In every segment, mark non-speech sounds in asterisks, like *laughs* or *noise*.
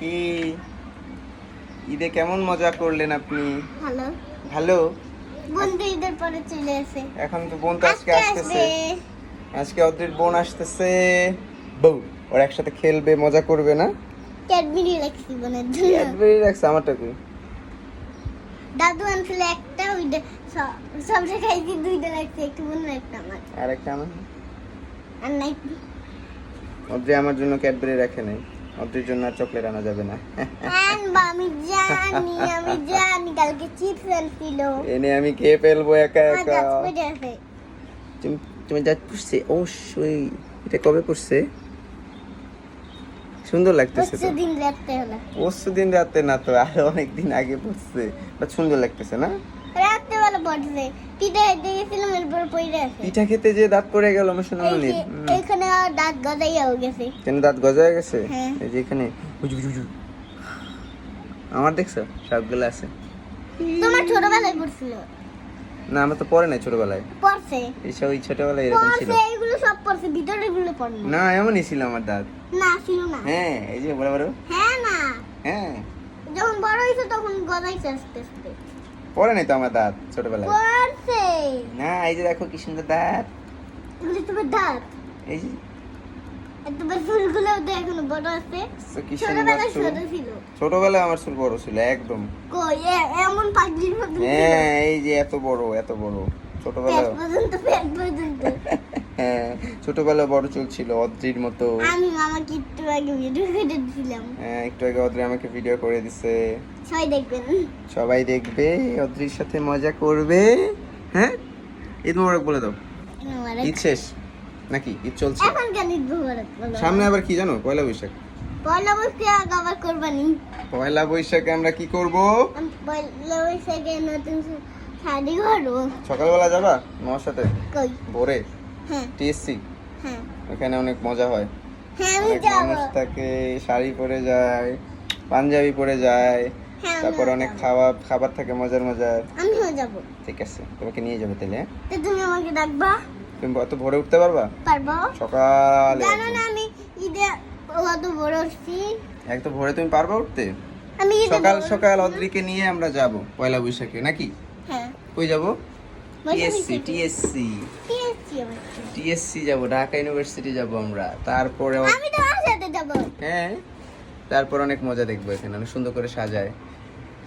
কি? ঈদে কেমন মজা করলেন আপনি? ভালো। ভালো? বন্ধু ঈদের পরে চলে আসে। এখন তো বোন তো আজকে আসতেছে। আজকে অদ্রির বোন আসতেছে। বউ ওরা একসাথে খেলবে মজা করবে না? ক্যাডবেরি রাখছি বোনের জন্য। ক্যাডবেরি রাখছে আমারটা কই দাদু আনছিল একটা সব সবটা খাইছি দুইটা রাখছি একটু বোনের একটা আমার। আর একটা আমার? আর নাই অদ্রি আমার জন্য ক্যাডবেরি রাখে নাই। অদ্রির জন্য আর চকলেট আনা যাবে না। আমি জানি আমি জানি কালকে চিপস এনে আমি ফেলব একা একা। তুমি অবশ্যই। এটা কবে করছে? সুন্দর লাগতেছে তো। দিন রাখতে হলো। পরশু দিন রাতে না তো আর অনেক দিন আগে পড়ছে। বাট সুন্দর লাগতেছে না? বেলা পড়ছে। পিঠা গেছিলাম এরপর পিঠা খেতে যে দাঁত পড়ে গেল আমার শোনা এই এখানে দাঁত গজাইয়াও গেছে। কেন দাঁত গজা গেছে? হ্যাঁ। এই যে এখানে। আমার দেখছ? সবগুলো আছে। তোমার ছোটবেলায় পড়ছিল? না আমার তো পড়ে নাই ছোটবেলায়। পড়ছে? এইসব ওই ছোটবেলায় এরকম ছিল। এগুলো সব পড়ছে ভিতরে গুলো পড়ে না এমনই ছিল আমার দাঁত। না ছিল না। হ্যাঁ এই যে বড় বড়। হ্যাঁ না। হ্যাঁ। যখন বড় হয়েছে তখন গজাইছে আস্তে আস্তে। পড়ে নাই তো আমার দাঁত ছোটবেলায়? পড়ছে। না এই যে দেখো কি সুন্দর দাঁত। তোমার দাঁত। এই যে। তোমার চুলগুলো তো এখনও বড় আছে। ছোটবেলায় ছোট ছিল। ছোটবেলায় আমার চুল বড় ছিল একদম। কই এমন পাগলির মতো হ্যাঁ এই যে এত বড় এত বড়। পেট ছোটবেলায় পর্যন্ত পেট পর্যন্ত। ছোটবেলায় বড় চুল ছিল অদ্রির মতো। আমি মামাকে একটু আগে ভিডিও করে দিয়েছিলাম হ্যাঁ একটু আগে অদ্রি আমাকে ভিডিও করে দিছে। সবাই দেখবেন। সবাই দেখবে অদ্রির সাথে মজা করবে। হ্যাঁ? ঈদ মোবারক বলে দাও। ঈদ শেষ? নাকি? ঈদ চলছে। এখন কেন ঈদ মোবারক বলো? সামনে আবার কি জানো? পয়লা বৈশাখ। পয়লা বৈশাখ আবার কোরবানি। পয়লা বৈশাখে আমরা কি করব? পয়লা বৈশাখে নতুন শাড়ি করব সকালবেলা যাবা? মামার সাথে কই? ভোরে? হ্যাঁ। টিএসসি? ওখানে অনেক মজা হয়। হ্যাঁ অনেক মানুষ থাকে শাড়ি পরে যায় পাঞ্জাবি পরে যায় হ্যাঁ তারপর অনেক খাওয়া খাবার থাকে মজার মজার। আমিও যাব। ঠিক আছে তোমাকে নিয়ে যাবে তাহলে হ্যাঁ? তো তুমি আমাকে ডাকবা? তুমি অত ভোরে উঠতে পারবা? পারব। সকালে। জানো না আমি ঈদে কত বড় হচ্ছি এক তো ভোরে তুমি পারবা উঠতে? আমি সকাল সকাল অদ্রিকে নিয়ে আমরা যাব পয়লা বৈশাখে নাকি? হ্যাঁ। কই যাব? টিএসসি। টিএসসি। টিএসসি যাব। ঢাকা ইউনিভার্সিটি যাব আমরা। তারপরে আমি তোমার সাথে যাব। হ্যাঁ তারপর অনেক মজা দেখব এখানে অনেক সুন্দর করে সাজায়।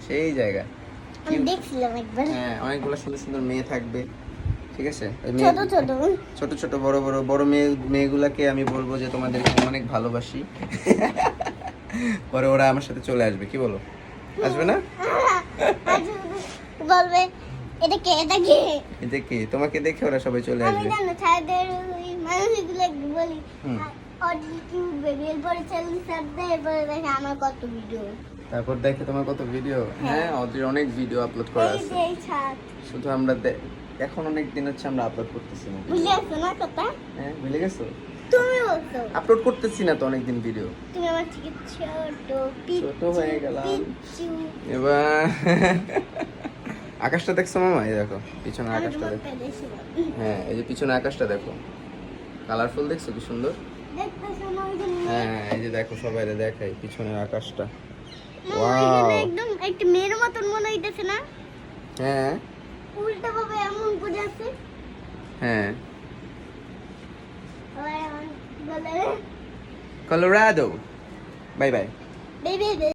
সেই জায়গা। আমি দেখছিলাম একবার। হ্যাঁ অনেকগুলো সুন্দর সুন্দর মেয়ে থাকবে ঠিক আছে? ছোট ছোট। ছোট ছোট বড় বড় বড় মেয়ে মেয়েগুলাকে আমি বলব যে তোমাদেরকে আমি অনেক ভালোবাসি। *laughs* পরে ওরা আমার সাথে চলে আসবে কি বলো? আসবে না? বলবে এটা কে? এটা কে? এটা কি? তোমাকে দেখে ওরা সবাই চলে আমি আসবে। জানো ছাদের ওই মানুষগুলো বলি। ভিডিও তারপর দেখে তোমার কত ভিডিও হ্যাঁ। ওদের অনেক ভিডিও আপলোড করা আছে শুধু আমরা এখন অনেক দিন হচ্ছে আমরা আপলোড করতেছি না। বুঝে আসছো না কথা? হ্যাঁ ভুলে গেছো? তুমি বলছো। আপলোড করতেছি না তো অনেকদিন ভিডিও তুমি আমার থেকে ছোট ছোট হয়ে গেলাম। এবার *laughs* আকাশটা দেখছ মামা? এই দেখো পিছনে আকাশটা দেখো। হ্যাঁ এই যে পিছনে আকাশটা দেখো। কালারফুল দেখছ? কি সুন্দর? দেখতেছো না ওই যে মেয়ে? হ্যাঁ এই যে দেখো সবাই দেখাই পিছনের আকাশটা। একদম একটা মেয়ের মতন মনে হইতেছে না? হ্যাঁ। উল্টা ভাবে এমন করে আছে হ্যাঁ কলোরাডো বাই বাই